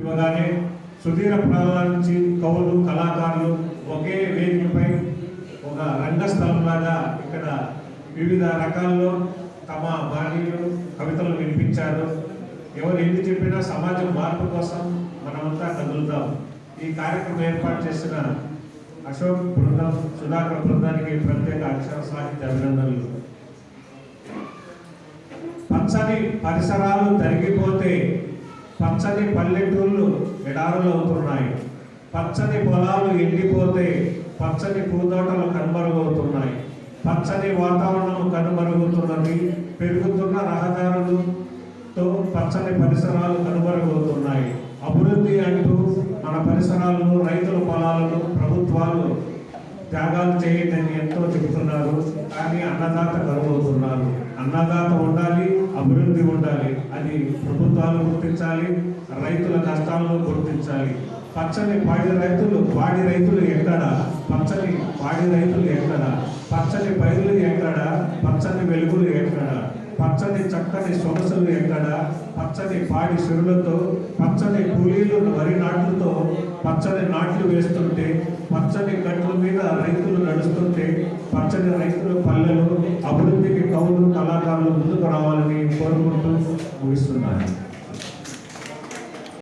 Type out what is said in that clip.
ఇవ్వగానే సుదీర ప్రాంతాల నుంచి కవులు కళాకారులు ఒకే వేదికపై ఒక రంగస్థలంలాగా ఇక్కడ వివిధ రకాల్లో తమ బాణీలు కవితలు వినిపించారు. ఎవరు ఎన్ని చెప్పినా సమాజం మార్పు కోసం మనమంతా కదులుతాం. ఈ కార్యక్రమం ఏర్పాటు చేసిన అశోక్ బృందం సుధాకర్ బృందానికి ప్రత్యేక అక్షర సాహిత్య అభినందనలు. పచ్చని పరిసరాలు తరిగిపోతే పచ్చని పల్లెటూళ్ళు ఎడారులు అవుతున్నాయి. పచ్చని పొలాలు ఎండిపోతే పచ్చని పూతోటలు కనుమరుగవుతున్నాయి. పచ్చని వాతావరణం కనుమరుగుతున్నది పెరుగుతున్న రహదారులతో పచ్చని పరిసరాలు కనుమరుగవుతున్నాయి అభివృద్ధి అంటూ మన పరిసరాలను రైతుల పొలాలను ప్రభుత్వాలు త్యాగాలు చేయటని ఎంతో చెబుతున్నారు. కానీ అన్నదాత కరువవుతున్నారు అన్నదాత ఉండాలి అభివృద్ధి ఉండాలి అది ప్రభుత్వాలు గుర్తించాలి రైతుల కష్టాలను గుర్తించాలి. పచ్చని పాడి రైతులు పాడి రైతులు ఎక్కడ? పచ్చని పాడి రైతులు ఎక్కడ? పచ్చని పైరులు ఎక్కడ? పచ్చని వెలుగులు ఎక్కడ? పచ్చని చక్కని సొగసులు ఎక్కడ? పచ్చని పాడి సిరులతో పచ్చని కూలీలు వరి నాట్లతో పచ్చని నాట్లు వేస్తుంటే పచ్చని గట్ల మీద రైతులు నడుస్తుంటే పచ్చని రైతులు పల్లెలు అభివృద్ధికి కవులు కళాకారులు ముందుకు రావాలని కోరుకుంటూ ముగిస్తున్నాను.